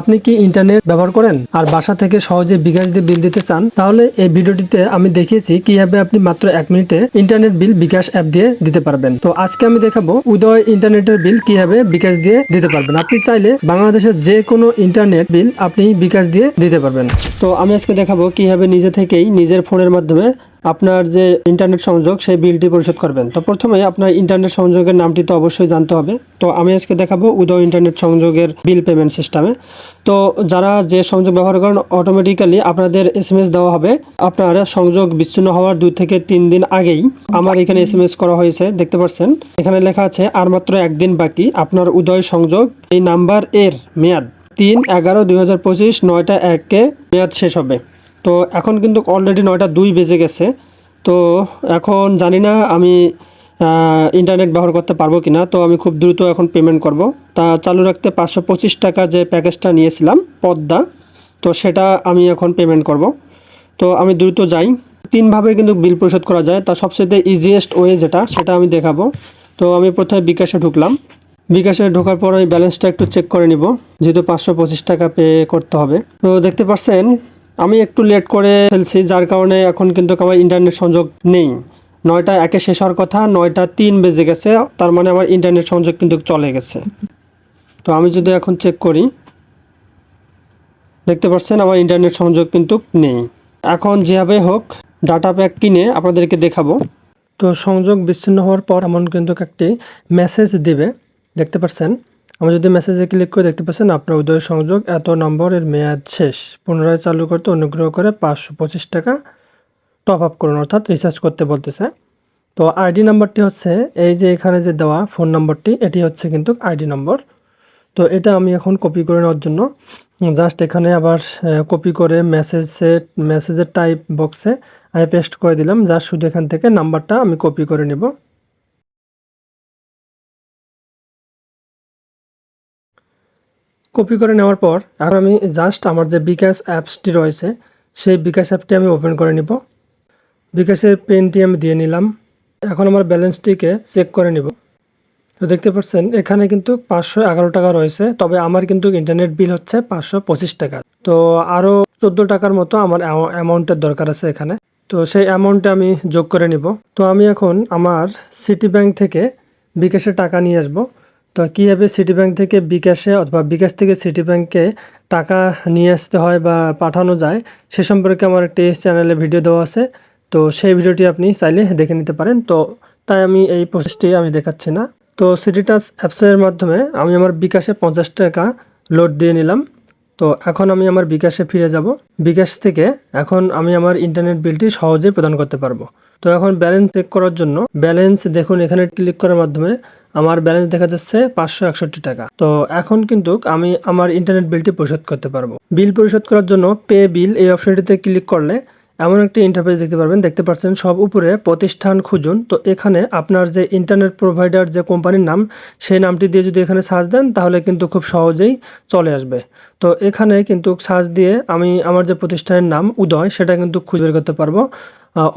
আপনি কি ইন্টারনেট ব্যবহার করেন? আর বাসা থেকে সহজে বিকাশ দিয়ে বিল দিতে চান? তাহলে এই ভিডিওটিতে আমি দেখিয়েছি কীভাবে আপনি মাত্র এক মিনিটে ইন্টারনেট বিল বিকাশ অ্যাপ দিয়ে দিতে পারবেন। তো আজকে আমি দেখাবো উদয় ইন্টারনেটের বিল কীভাবে বিকাশ দিয়ে দিতে পারবেন। আপনি চাইলে বাংলাদেশের যে কোনো ইন্টারনেট বিল আপনি বিকাশ দিয়ে দিতে পারবেন। তো আমি আজকে দেখাবো কীভাবে নিজে থেকেই নিজের ফোনের মাধ্যমে আপনার যে ইন্টারনেট সংযোগ, সেই বিলটি পরিশোধ করবেন। তো প্রথমে আপনার ইন্টারনেট সংযোগের নামটি তো অবশ্যই জানতে হবে। তো আমি আজকে দেখাবো উদয় ইন্টারনেট সংযোগের বিল পেমেন্ট সিস্টেমে তো যারা যে সংযোগ ব্যবহার করেন অটোমেটিক্যালি আপনাদের এস এম এস দেওয়া হবে। আপনার সংযোগ বিচ্ছিন্ন হওয়ার দুই থেকে তিন দিন আগেই আমার এখানে এস এম এস করা হয়েছে, দেখতে পাচ্ছেন? এখানে লেখা আছে, আর মাত্র একদিন বাকি, আপনার উদয় সংযোগ, এই নাম্বার এর মেয়াদ তিন এগারো দুই হাজার পঁচিশ, নয়টা এককে মেয়াদ শেষ হবে। তো এখন কিন্তু অলরেডি নয়টা দুই বেজে গেছে। তো এখন জানি না আমি ইন্টারনেট ব্যবহার করতে পারব কি না তো আমি খুব দ্রুত এখন পেমেন্ট করব। তা চালু রাখতে পাঁচশো পঁচিশ টাকার যে প্যাকেজটা নিয়েছিলাম, পদ্মা, তো সেটা আমি এখন পেমেন্ট করব। তো আমি দ্রুত যাই। তিনভাবে কিন্তু বিল পরিশোধ করা যায়, তা সবচেয়ে ইজিয়েস্ট ওয়ে যেটা, সেটা আমি দেখাবো। তো আমি প্রথমে বিকাশে ঢুকলাম। বিকাশে ঢোকার পর আমি ব্যালেন্সটা একটু চেক করে নিব, যেহেতু পাঁচশো পঁচিশ টাকা পে করতে হবে। তো দেখতে পাচ্ছেন আমি একটু লেট করে ফেলছি, যার কারণে এখন কিন্তু আমার ইন্টারনেট সংযোগ নেই। নয়টা একে শেষ হওয়ার কথা, নয়টা তিন বেজে গেছে, তার মানে আমার ইন্টারনেট সংযোগ কিন্তু চলে গেছে। তো আমি যদি এখন চেক করি, দেখতে পাচ্ছেন আমার ইন্টারনেট সংযোগ কিন্তু নেই। এখন যেভাবে হোক ডাটা প্যাক কিনে আপনাদেরকে দেখাবো। তো সংযোগ বিচ্ছিন্ন হওয়ার পর এমন কিন্তু একটি মেসেজ দেবে, দেখতে পাচ্ছেন? আমি যদি মেসেজে ক্লিক করে দেখতে পাচ্ছেন, আপনার উদয় সংযোগ এত নম্বরের মেয়াদ শেষ। পুনরায় চালু করতে অনুগ্রহ করে পাঁচশো পঁচিশ টাকা টপ আপ করুন, অর্থাৎ রিচার্জ করতে বলতেছে। তো আইডি নাম্বারটি হচ্ছে, এই যে এখানে যে দেওয়া ফোন নাম্বারটি এটি হচ্ছে কিন্তু আইডি নম্বর তো এটা আমি এখন কপি করে নেওয়ার জন্য জাস্ট এখানে আবার কপি করে মেসেজে মেসেজের টাইপ বক্সে আমি পেস্ট করে দিলাম জাস্ট শুধু এখান থেকে নাম্বারটা আমি কপি করে নেব। কপি করে নেওয়ার পর, আর আমি জাস্ট আমার যে বিকাশ অ্যাপসটি রয়েছে, সেই বিকাশ অ্যাপটি আমি ওপেন করে নিব। বিকাশের পেনটি আমি দিয়ে নিলাম। এখন আমার ব্যালেন্সটিকে চেক করে নিব। তো দেখতে পাচ্ছেন, এখানে কিন্তু পাঁচশো এগারো টাকা রয়েছে, তবে আমার কিন্তু ইন্টারনেট বিল হচ্ছে পাঁচশো পঁচিশ টাকা। তো আরও চোদ্দ টাকার মতো আমার অ্যামাউন্টের দরকার আছে এখানে। তো সেই অ্যামাউন্টটা আমি যোগ করে নিব। তো আমি এখন আমার সিটি ব্যাংক থেকে বিকাশে টাকা নিয়ে আসব। তো কীভাবে সিটি ব্যাংক থেকে বিকাশে অথবা বিকাশ থেকে সিটি ব্যাংকে টাকা নিয়ে আসতে হয় বা পাঠানো যায়, সে সম্পর্কে আমার একটি চ্যানেলে ভিডিও দেওয়া আছে। তো সেই ভিডিওটি আপনি চাইলে দেখে নিতে পারেন। তো তাই আমি এই প্রসেসটি আমি দেখাচ্ছি না। তো সিটিটাস অ্যাপসের মাধ্যমে আমি আমার বিকাশে পঞ্চাশ টাকা লোড দিয়ে নিলাম। তো এখন আমি আমার বিকাশে ফিরে যাব। বিকাশ থেকে এখন আমি আমার ইন্টারনেট বিলটি সহজেই প্রদান করতে পারব। তো এখন ব্যালেন্স চেক করার জন্য ব্যালেন্স দেখুন এখানে ক্লিক করার মাধ্যমে আমার ব্যালেন্স দেখা যাচ্ছে পাঁচশো একষট্টি টাকা। তো এখন কিন্তু আমি আমার ইন্টারনেট বিলটি পরিশোধ করতে পারব। বিল পরিশোধ করার জন্য পে বিল এই অপশনটিতে ক্লিক করলে এমন একটি ইন্টারফেস দেখতে পারবেন। দেখতে পাচ্ছেন সব উপরে প্রতিষ্ঠান খুঁজুন। তো এখানে আপনার যে ইন্টারনেট প্রোভাইডার যে কোম্পানির নাম, সেই নামটি দিয়ে যদি এখানে সার্চ দেন, তাহলে কিন্তু খুব সহজেই চলে আসবে। তো এখানে কিন্তু সার্চ দিয়ে আমি আমার যে প্রতিষ্ঠানের নাম, উদয়, সেটা কিন্তু খুঁজে বের করতে পারব।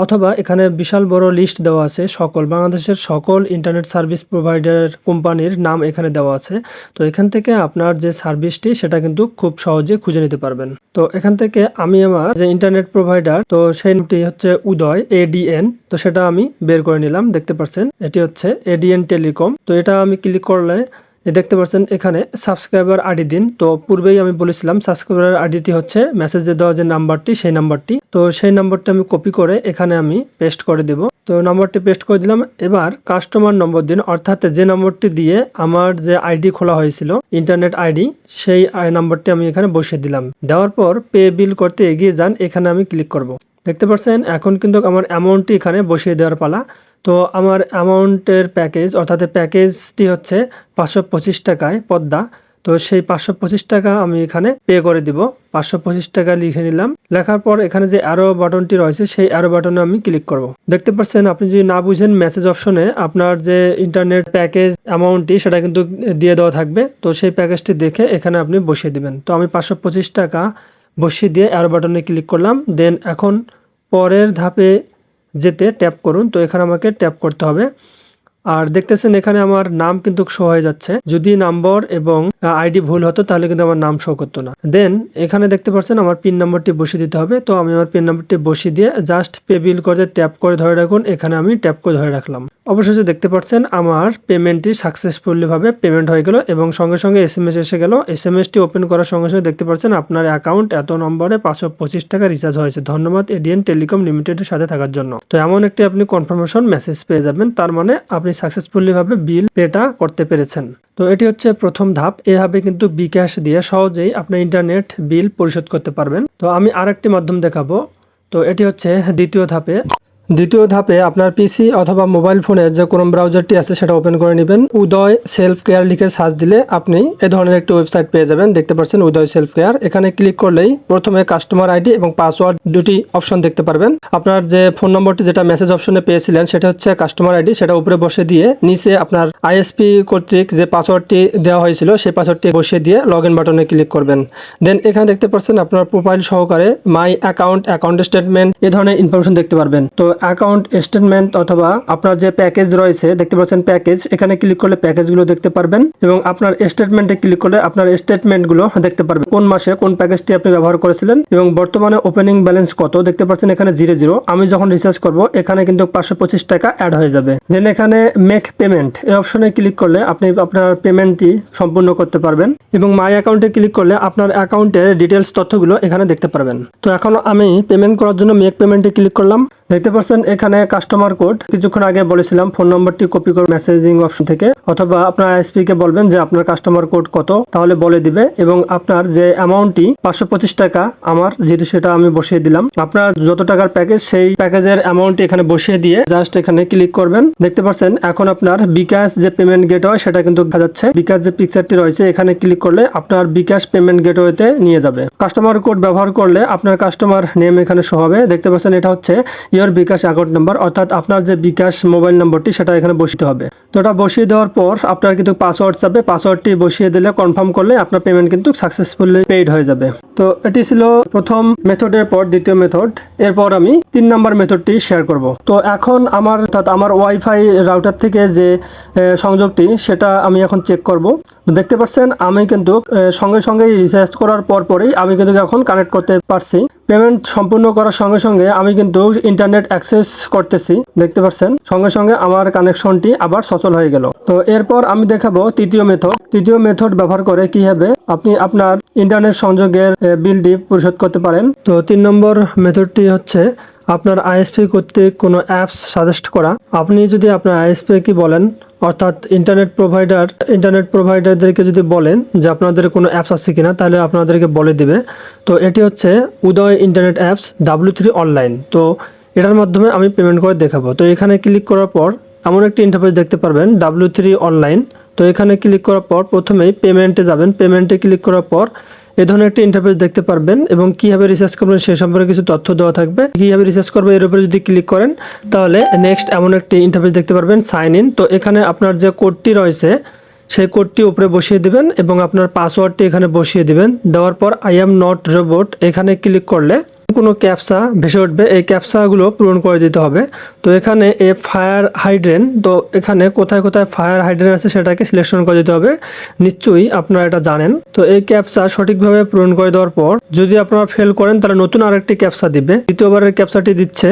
অথবা এখানে বিশাল বড় লিস্ট দেওয়া আছে। সকল, বাংলাদেশের সকল ইন্টারনেট সার্ভিস প্রোভাইডার কোম্পানির নাম এখানে দেওয়া আছে। তো এখান থেকে আপনার যে সার্ভিসটি সেটা কিন্তু খুব সহজে খুঁজে নিতে পারবেন। তো এখান থেকে আমি আমার যে ইন্টারনেট প্রোভাইডার তো সেই নামটি হচ্ছে উদয় এডিএন তো সেটা আমি বের করে নিলাম, দেখতে পাচ্ছেন? এটি হচ্ছে এডিএন টেলিকম তো এটা আমি ক্লিক করলে দেখতে পাচ্ছেন এখানে সাবস্ক্রাইবার আইডি দিন। তো পূর্বেই আমি বলেছিলাম সাবস্ক্রাইবার আইডিটি হচ্ছে মেসেজে দেওয়া যে নাম্বারটি, সেই নাম্বারটি। তো সেই নাম্বারটি আমি কপি করে এখানে আমি পেস্ট করে দেব। তো নাম্বারটি পেস্ট করে দিলাম। এবার কাস্টমার নম্বর দিন, অর্থাৎ যে নম্বরটি দিয়ে আমার যে আইডি খোলা হয়েছিল ইন্টারনেট আইডি সেই নাম্বারটি আমি এখানে বসিয়ে দিলাম। দেওয়ার পর পে বিল করতে এগিয়ে যান, এখানে আমি ক্লিক করব। দেখতে পাচ্ছেন, এখন কিন্তু আমার অ্যামাউন্টটি এখানে বসিয়ে দেওয়ার পালা। তো আমার অ্যামাউন্টের প্যাকেজ, অর্থাৎ প্যাকেজটি হচ্ছে পাঁচশো পঁচিশ টাকায় পদ্মা। তো সেই পাঁচশো পঁচিশ টাকা আমি এখানে পে করে দিব। পাঁচশো পঁচিশ টাকা লিখে নিলাম। লেখার পর এখানে যে অ্যারো বাটনটি রয়েছে, সেই অ্যারো বাটনে আমি ক্লিক করব। দেখতে পাচ্ছেন, আপনি যদি না বুঝেন মেসেজ অপশনে আপনার যে ইন্টারনেট প্যাকেজ অ্যামাউন্টটি সেটা কিন্তু দিয়ে দেওয়া থাকবে। তো সেই প্যাকেজটি দেখে এখানে আপনি বসিয়ে দিবেন। তো আমি পাঁচশো পঁচিশ টাকা বসিয়ে দিয়ে অ্যারো বাটনে ক্লিক করলাম। দেন এখন পরের ধাপে যেতে ট্যাপ করুন। তো এখানে আমাকে ট্যাপ করতে হবে। আর দেখতেছেন এখানে আমার নাম কিন্তু শো হয়ে যাচ্ছে। যদি নাম্বার এবং আইডি ভুল হতো, তাহলে কিন্তু আমার নাম শো করতো না। দেন এখানে দেখতে পাচ্ছেন আমার পিন নাম্বারটি বসিয়ে দিতে হবে। তো আমি আমার পিন নাম্বারটি বসিয়ে দিয়ে জাস্ট পে বিল করে ট্যাপ করে ধরে রাখুন। এখানে আমি ট্যাপ করে ধরে রাখলাম। অবশেষে দেখতে পাচ্ছেন আমার পেমেন্টটি সাকসেসফুলি ভাবে পেমেন্ট হয়ে গেল এবং সঙ্গে সঙ্গে এস এস গেল। এস এম এসটি ওপেন করার সঙ্গে সঙ্গে দেখতে পাচ্ছেন আপনার অ্যাকাউন্ট এত নম্বরে পাঁচশো পঁচিশ টাকা রিচার্জ হয়েছে। ধন্যবাদ এডিএন টেলিকম লিমিটেডের সাথে থাকার জন্য। তো এমন একটি আপনি কনফার্মেশন মেসেজ পেয়ে যাবেন, তার মানে আপনি সাকসেসফুলি ভাবে বিল পেটা করতে পেরেছেন। তো এটি হচ্ছে প্রথম ধাপ। এভাবে কিন্তু বিকাশ দিয়ে সহজেই আপনি ইন্টারনেট বিল পরিশোধ করতে পারবেন। তো আমি আরেকটি মাধ্যম দেখাবো। তো এটি হচ্ছে দ্বিতীয় ধাপে দ্বিতীয় ধাপে আপনার পিসি অথবা মোবাইল ফোনে যে ক্রোম ব্রাউজারটি আছে সেটা ওপেন করে নেবেন। উদয় সেলফ কেয়ার লিখে সার্চ দিলে আপনি এ ধরনের একটি ওয়েবসাইট পেয়ে যাবেন। দেখতে পাচ্ছেন উদয় সেলফ কেয়ার এখানে ক্লিক করলেই প্রথমে কাস্টমার আইডি এবং পাসওয়ার্ড দুটি অপশন দেখতে পারবেন। আপনার যে ফোন নম্বরটি যেটা মেসেজ অপশনে পেয়েছিলেন, সেটা হচ্ছে কাস্টমার আইডি সেটা উপরে বসে দিয়ে নিচে আপনার আইএসপি কর্তৃক যে পাসওয়ার্ডটি দেওয়া হয়েছিল, সেই পাসওয়ার্ডটি বসিয়ে দিয়ে লগ ইন বাটনে ক্লিক করবেন। দেন এখানে দেখতে পাচ্ছেন আপনার প্রোফাইল সহকারে মাই অ্যাকাউন্ট অ্যাকাউন্ট স্টেটমেন্ট এ ধরনের ইনফরমেশন দেখতে পারবেন। তো অ্যাকাউন্ট স্টেটমেন্ট অথবা আপনার যে প্যাকেজ রয়েছে, দেখতে পাচ্ছেন প্যাকেজ এখানে ক্লিক করলে প্যাকেজগুলো দেখতে পারবেন এবং আপনার স্টেটমেন্টে ক্লিক করলে আপনার স্টেটমেন্টগুলো দেখতে পারবেন। কোন মাসে কোন প্যাকেজটি আপনি ব্যবহার করেছিলেন এবং বর্তমানে ওপেনিং ব্যালেন্স কত, দেখতে পাচ্ছেন এখানে জিরো জিরো আমি যখন রিচার্জ করব, এখানে কিন্তু পাঁচশো পঁচিশ টাকা অ্যাড হয়ে যাবে। দেন এখানে মেক পেমেন্ট এই অপশনে ক্লিক করলে আপনি আপনার পেমেন্টটি সম্পূর্ণ করতে পারবেন এবং মাই অ্যাকাউন্টে ক্লিক করলে আপনার অ্যাকাউন্টের ডিটেলস তথ্যগুলো এখানে দেখতে পারবেন। তো এখন আমি পেমেন্ট করার জন্য মেক পেমেন্টে ক্লিক করলাম। দেখতে পাচ্ছেন, এখানে কাস্টমার কোড কিছুক্ষণ আগে বলেছিলাম ফোন নম্বরটি কপি করে মেসেজিং অপশন থেকে, অথবা আপনার আইএসপি কে বলবেন যে আপনার কাস্টমার কোড কত, তাহলে বলে দিবে এবং আপনার যে অ্যামাউন্টটি পাঁচশো পঁচিশ টাকা আমার, যেহেতু সেটা আমি বসিয়ে দিলাম, আপনার যত টাকার প্যাকেজ সেই প্যাকেজের অ্যামাউন্টটি এখানে বসিয়ে দিয়ে জাস্ট এখানে ক্লিক করবেন। দেখতে পাচ্ছেন, এখন আপনার বিকাশ যে পেমেন্ট গেট হয় সেটা কিন্তু দেখা যাচ্ছে। বিকাশ যে পিকচারটি রয়েছে, এখানে ক্লিক করলে আপনার বিকাশ পেমেন্ট গেটওয়েতে নিয়ে যাবে। কাস্টমার কোড ব্যবহার করলে আপনার কাস্টমার নেম এখানে শো হবে। দেখতে পাচ্ছেন, এটা হচ্ছে ইয়োর বিকাশ অ্যাকাউন্ট নাম্বার অর্থাৎ আপনার যে বিকাশ মোবাইল নম্বরটি সেটা এখানে বসিয়ে হবে। তো এটা বসিয়ে দেওয়ার পর আপনার কিন্তু পাসওয়ার্ড চাবে পাসওয়ার্ডটি বসিয়ে দিলে কনফার্ম করলে আপনার পেমেন্ট কিন্তু সাকসেসফুলি পেইড হয়ে যাবে। তো এটি ছিল প্রথম মেথডের পর দ্বিতীয় মেথড। এরপর আমি তিন নাম্বার মেথডটি শেয়ার করব। তো এখন আমার, অর্থাৎ আমার ওয়াইফাই রাউটার থেকে যে সংযোগটি সেটা আমি এখন চেক করব। তো দেখতে পাচ্ছেন, আমি কিন্তু সঙ্গে সঙ্গে রিচার্জ করার পর পরেই আমি কিন্তু এখন কানেক্ট করতে পারছি। পেমেন্ট সম্পূর্ণ করার সঙ্গে সঙ্গে আমি কিন্তু ইন্টারনেট অ্যাক্সেস করতেছি, দেখতে পাচ্ছেন? সঙ্গে সঙ্গে আমার কানেকশনটি আবার সচল হয়ে গেল। তো এরপর আমি দেখাবো তৃতীয় মেথড তৃতীয় মেথড ব্যবহার করে কীভাবে আপনি আপনার ইন্টারনেট সংযোগের বিলটি পরিশোধ করতে পারেন। তো তিন নম্বর মেথডটি হচ্ছে আপনার আইএসপি কর্তৃক কোনো অ্যাপস সাজেস্ট করা। আপনি যদি আপনার আইএসপি কি বলেন অর্থাৎ ইন্টারনেট প্রোভাইডার ইন্টারনেট প্রোভাইডারদেরকে যদি বলেন যে আপনাদের কোনো অ্যাপস আছে কিনা, তাহলে আপনাদেরকে বলে দিবে। তো এটি হচ্ছে Uday internet apps W three online তো এটার মাধ্যমে আমি পেমেন্ট করে দেখাবো। তো এখানে ক্লিক করার পর এমন একটি ইন্টারফেস দেখতে পারবেন ডাব্লিউ থ্রি অনলাইন তো এখানে ক্লিক করার পর প্রথমেই পেমেন্টে যাবেন। পেমেন্টে ক্লিক করার পর এ ধরনের একটা ইন্টারফেস দেখতে পারবেন এবং কীভাবে রিসার্চ করবেন সে সম্পর্কে কিছু তথ্য দেওয়া থাকবে। কীভাবে রিসার্চ করবে এর উপরে যদি ক্লিক করেন, তাহলে নেক্সট এমন একটি ইন্টারফেস দেখতে পারবেন সাইন ইন তো এখানে আপনার যে কোডটি রয়েছে, সেই কোডটি উপরে বসিয়ে দিবেন এবং আপনার পাসওয়ার্ডটি এখানে বসিয়ে দিবেন। দেওয়ার পর আই এম নট রোবট এখানে ক্লিক করলে কোনো ক্যাপসা, ভেসে উঠবে, এই ক্যাপসাগুলো পূরণ করে দিতে হবে। তো এখানে এ ফায়ার হাইড্রেন, তো এখানে কোথায় কোথায় ফায়ার হাইড্রেন আছে সেটাকে সিলেকশন করে দিতে হবে। নিশ্চয়ই আপনারা এটা জানেন। তো এই ক্যাপসা সঠিকভাবে পূরণ করে দেওয়ার পর, যদি আপনারা ফেল করেন, তাহলে নতুন আরেকটি ক্যাপসা দিবে। দ্বিতীয়বারের ক্যাপসাটি দিচ্ছে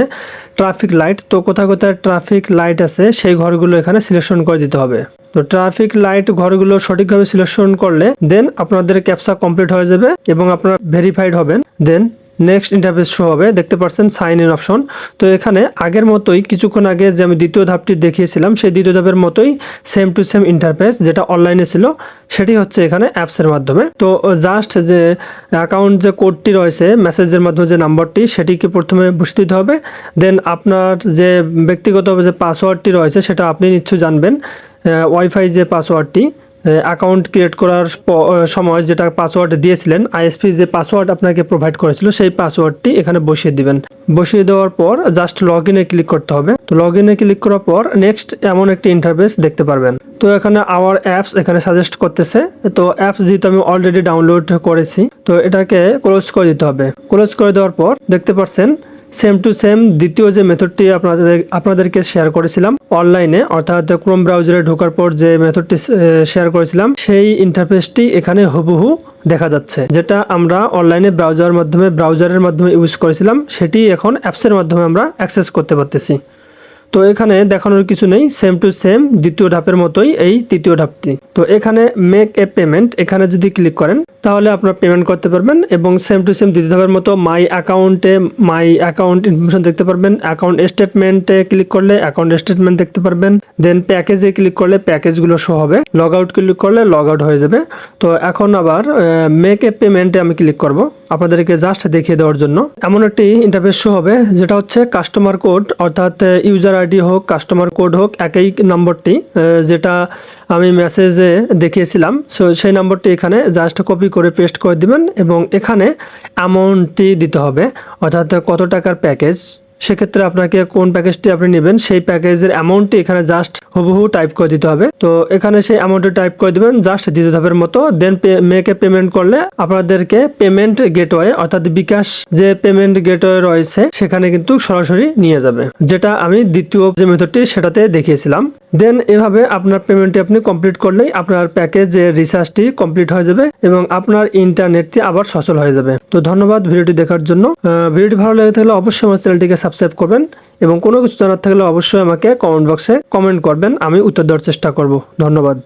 ট্রাফিক লাইট। তো কোথায় কোথায় ট্রাফিক লাইট আছে, সেই ঘরগুলো এখানে সিলেকশন করে দিতে হবে। তো ট্রাফিক লাইট ঘরগুলো সঠিকভাবে সিলেকশন করলে দেন আপনাদের ক্যাপসা কমপ্লিট হয়ে যাবে এবং আপনারা ভেরিফাইড হবেন। দেন নেক্সট ইন্টারফেস শো হবে। দেখতে পাচ্ছেন সাইন ইন অপশন তো এখানে আগের মতোই কিছুক্ষণ আগে যে আমি দ্বিতীয় ধাপটি দেখিয়েছিলাম, সেই দ্বিতীয় ধাপের মতোই সেম টু সেম ইন্টারফেস যেটা অনলাইনে ছিল, সেটি হচ্ছে এখানে অ্যাপসের মাধ্যমে। তো জাস্ট যে অ্যাকাউন্ট যে কোডটি রয়েছে মেসেজের মাধ্যমে যে নাম্বারটি সেটিকে প্রথমে বসিয়ে দিতে হবে। দেন আপনার যে ব্যক্তিগত যে পাসওয়ার্ডটি রয়েছে, সেটা আপনি নিশ্চয়ই জানবেন। ওয়াইফাই যে পাসওয়ার্ডটি অ্যাকাউন্ট ক্রিয়েট করার সময় যেটা পাসওয়ার্ড দিয়েছিলেন আইএসপি যে পাসওয়ার্ড আপনাকে প্রোভাইড করেছিল, সেই পাসওয়ার্ডটি এখানে বসিয়ে দিবেন। বসিয়ে দেওয়ার পর জাস্ট লগ ইনে ক্লিক করতে হবে। তো লগ ইনে ক্লিক করার পর নেক্সট এমন একটি ইন্টারফেস দেখতে পারবেন। তো এখানে আওয়ার অ্যাপস এখানে সাজেস্ট করতেছে। তো অ্যাপস যেহেতু আমি অলরেডি ডাউনলোড করেছি, তো এটাকে ক্লোজ করে দিতে হবে। ক্লোজ করে দেওয়ার পর দেখতে পাচ্ছেন সেম টু সেম দ্বিতীয় যে মেথডটি আপনাদের, আপনাদেরকে শেয়ার করেছিলাম অনলাইনে অর্থাৎ ক্রোম ব্রাউজারে ঢোকার পর যে মেথডটি শেয়ার করেছিলাম, সেই ইন্টারফেসটি এখানে হুবহু দেখা যাচ্ছে। যেটা আমরা অনলাইনে ব্রাউজার মাধ্যমে ব্রাউজারের মাধ্যমে ইউজ করেছিলাম, সেটি এখন অ্যাপসের মাধ্যমে আমরা অ্যাক্সেস করতে পারতেছি। তো এখানে দেখানোর কিছু নেই সেম টু সেম দ্বিতীয় ধাপের মতোই এই তৃতীয় ধাপটি। তো এখানে মেক এ পেমেন্ট এখানে যদি ক্লিক করেন, তাহলে আপনারা পেমেন্ট করতে পারবেন এবং সেম টু সেম দ্বিতীয় ধাপের মতো মাই অ্যাকাউন্টে মাই অ্যাকাউন্ট ইনফরমেশন দেখতে পারবেন। অ্যাকাউন্ট স্টেটমেন্টে ক্লিক করলে অ্যাকাউন্ট স্টেটমেন্ট দেখতে পারবেন। দেন প্যাকেজে ক্লিক করলে প্যাকেজগুলো শো হবে। লগ আউট ক্লিক করলে লগ আউট হয়ে যাবে। তো এখন আবার মেক এ পেমেন্টে আমি ক্লিক করব। আপনাদেরকে জাস্ট দেখিয়ে দেওয়ার জন্য। এমন একটি ইন্টারফেস শো হবে, যেটা হচ্ছে কাস্টমার কোড অর্থাৎ ইউজার আইডি হোক কাস্টমার কোড হোক, একই নম্বরটি যেটা আমি মেসেজে দেখিয়েছিলাম। সো সেই নম্বরটি এখানে জাস্ট কপি করে পেস্ট করে দিবেন এবং এখানে অ্যামাউন্টটি দিতে হবে, অর্থাৎ কত টাকার প্যাকেজ সেক্ষেত্রে আপনাকে কোন প্যাকেজটি আপনি নেবেন, সেই প্যাকেজের অ্যামাউন্টটি এখানে জাস্ট হুবহু টাইপ করে দিতে হবে। তো এখানে সেই অ্যামাউন্টটি টাইপ করে দেবেন জাস্ট দ্বিতীয় ধাপের মতো। দেন মেয়েকে পেমেন্ট করলে আপনাদেরকে পেমেন্ট গেটওয়ে অর্থাৎ বিকাশ যে পেমেন্ট গেটওয়ে রয়েছে, সেখানে কিন্তু সরাসরি নিয়ে যাবে। যেটা আমি দ্বিতীয় যে মেথডটি সেটাতে দেখিয়েছিলাম। দেন এভাবে আপনার পেমেন্টটি আপনি কমপ্লিট করলেই আপনার প্যাকেজের রিচার্জটি কমপ্লিট হয়ে যাবে এবং আপনার ইন্টারনেটটি আবার সচল হয়ে যাবে। তো ধন্যবাদ ভিডিওটি দেখার জন্য। ভিডিওটি ভালো লেগে থাকলে অবশ্যই আমার চ্যানেলটিকে সাবস্ক্রাইব করবেন এবং কোনো কিছু জানার থাকলে অবশ্যই আমাকে কমেন্ট বক্সে কমেন্ট করবেন। আমি উত্তর দেওয়ার চেষ্টা করব। ধন্যবাদ।